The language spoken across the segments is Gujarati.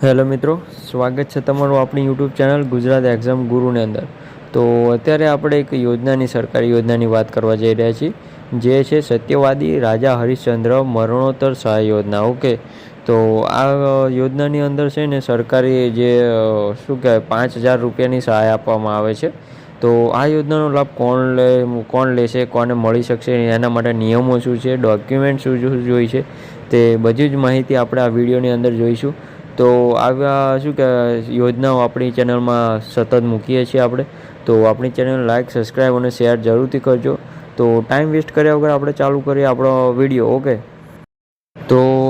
હેલો મિત્રો, સ્વાગત છે તમારું આપણી યુટ્યુબ ચેનલ ગુજરાત એક્ઝામ ગુરુની અંદર. તો અત્યારે આપણે એક યોજનાની, સરકારી યોજનાની વાત કરવા જઈ રહ્યા છીએ, જે છે સત્યવાદી રાજા હરિશ્ચંદ્ર મરણોત્તર સહાય યોજના. ઓકે, તો આ યોજનાની અંદર છે ને સરકારી જે શું કહેવાય, પાંચ હજાર રૂપિયાની સહાય આપવામાં આવે છે. તો આ યોજનાનો લાભ કોણ લે, કોણ લેશે, કોને મળી શકશે, એના માટે નિયમો શું છે, ડોક્યુમેન્ટ શું શું જોઈશે તે બધી જ માહિતી આપણે આ વિડીયોની અંદર જોઈશું. તો આવા શું કે યોજનાઓ આપણી ચેનલમાં સતત મૂકીએ છીએ આપણે. તો આપણી ચેનલ લાઇક સબસ્ક્રાઈબ અને શેર જરૂરથી કરજો. તો ટાઈમ વેસ્ટ કર્યા વગર આપણે ચાલુ કરીએ આપણો વીડિયો ઓકે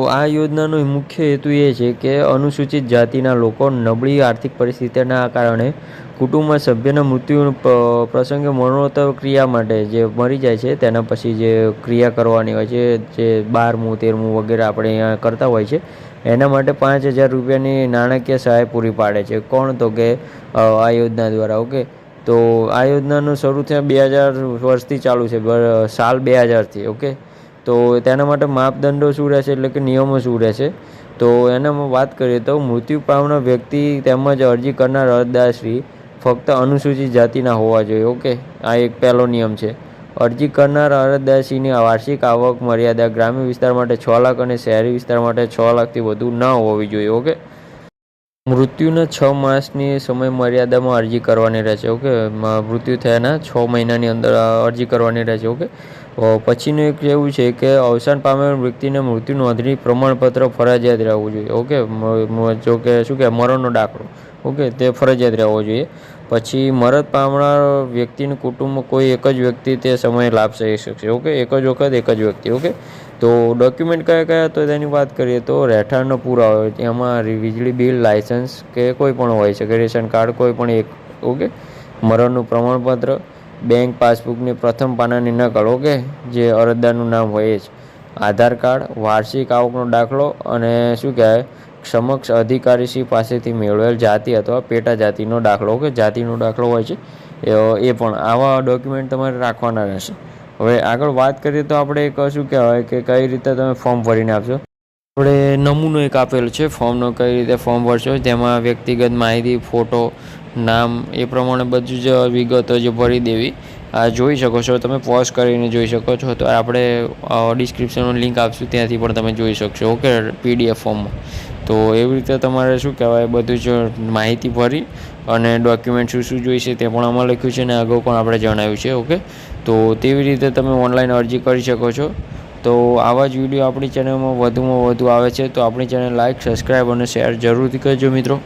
આ યોજનાનો મુખ્ય હેતુ એ છે કે અનુસૂચિત જાતિના લોકો નબળી આર્થિક પરિસ્થિતિના કારણે કુટુંબમાં સભ્યના મૃત્યુ પ્રસંગે મરણોત્તર ક્રિયા માટે જે મરી જાય છે, તેના પછી જે ક્રિયા કરવાની હોય છે, જે બારમું, તેરમું વગેરે આપણે અહીંયા કરતા હોય છે, એના માટે પાંચ હજાર રૂપિયાની નાણાકીય સહાય પૂરી પાડે છે. કોણ તો કે આ યોજના દ્વારા, ઓકે? તો આ યોજનાનું શરૂ થયા બે હજાર વર્ષથી ચાલુ છે સાલ બે હજારથી, ઓકે? તો તેના માટે માપદંડો શું રહેશે એટલે કે નિયમો શું રહેશે? તો એનામાં વાત કરીએ તો મૃત્યુ પામનાર વ્યક્તિ તેમજ અરજી કરનાર અરજદારશ્રી ફક્ત અનુસૂચિત જાતિના હોવા જોઈએ, ઓકે? આ એક પહેલો નિયમ છે. અરજી કરનાર અરજદારશ્રીની વાર્ષિક આવક મર્યાદા ગ્રામ્ય વિસ્તાર માટે છ લાખ અને શહેરી વિસ્તાર માટે છ લાખથી વધુ ન હોવી જોઈએ, ઓકે? મૃત્યુના છ માસની સમય મર્યાદામાં અરજી કરવાની રહેશે, ઓકે? મૃત્યુ થયાના છ મહિનાની અંદર અરજી કરવાની રહેશે, ઓકે? પછીનું એક એવું છે કે અવસાન પામેલ વ્યક્તિને મૃત્યુ નોંધણી પ્રમાણપત્ર ફરજિયાત રહેવું જોઈએ. ઓકે? જો કે શું કે મરણનો દાખલો. ઓકે? તે ફરજિયાત રહેવો જોઈએ. પછી મરદ પામનાર વ્યક્તિનું કુટુંબ કોઈ એક જ વ્યક્તિ તે સમયે લાભ લઈ શકશે. ઓકે? એક જ વખત, એક જ વ્યક્તિ. ઓકે? તો ડોક્યુમેન્ટ કયા કયા? તો તેની વાત કરીએ તો રહેઠાણનો પુરાવો. એમાં વીજળી બિલ, લાયસન્સ કે કોઈ પણ હોય શકે. રેશન કાર્ડ કોઈ પણ એક. ઓકે? મરણનું પ્રમાણપત્ર બેંક પાસબુકની પ્રથમ પાનાની નકલ, ઓકે? જે અરજદારનું નામ હોય એ જ. આધાર કાર્ડ, વાર્ષિક આવકનો દાખલો અને શું કહેવાય? સમક્ષ અધિકારીશ્રી પાસેથી મેળવેલ જાતિ અથવા પેટા જાતિનો દાખલો, ઓકે? જાતિનો દાખલો હોય છે. એ પણ આવા ડોક્યુમેન્ટ તમારે રાખવાના રહેશે. હવે આગળ વાત કરીએ તો આપણે એક શું કહેવાય કે કઈ રીતે તમે ફોર્મ ભરીને આપશો? આપણે નમૂનો એક આપેલો છે. ફોર્મનો કઈ રીતે ફોર્મ ભરશો? તેમાં વ્યક્તિગત માહિતી, ફોટો નામ એ પ્રમાણે બધું જ વિગતો જે ભરી દેવી. આ જોઈ શકો છો, તમે પોઝ કરીને જોઈ શકો છો. તો આપણે ડિસ્ક્રિપ્શનનું લિંક આપશું, ત્યાંથી પણ તમે જોઈ શકશો. ઓકે પીડીએફ ફોર્મમાં તો એવી રીતે તમારે શું કહેવાય, બધું જ માહિતી ભરી અને ડોક્યુમેન્ટ શું શું જોઈશે તે પણ આમાં લખ્યું છે અને અગાઉ પણ આપણે જણાવ્યું છે, ઓકે? તો તેવી રીતે તમે ઓનલાઈન અરજી કરી શકો છો. તો આવા જ વીડિયો આપણી ચેનલમાં વધુમાં વધુ આવે છે. તો આપણી ચેનલ લાઇક સબસ્ક્રાઈબ અને શેર જરૂરથી કરજો મિત્રો.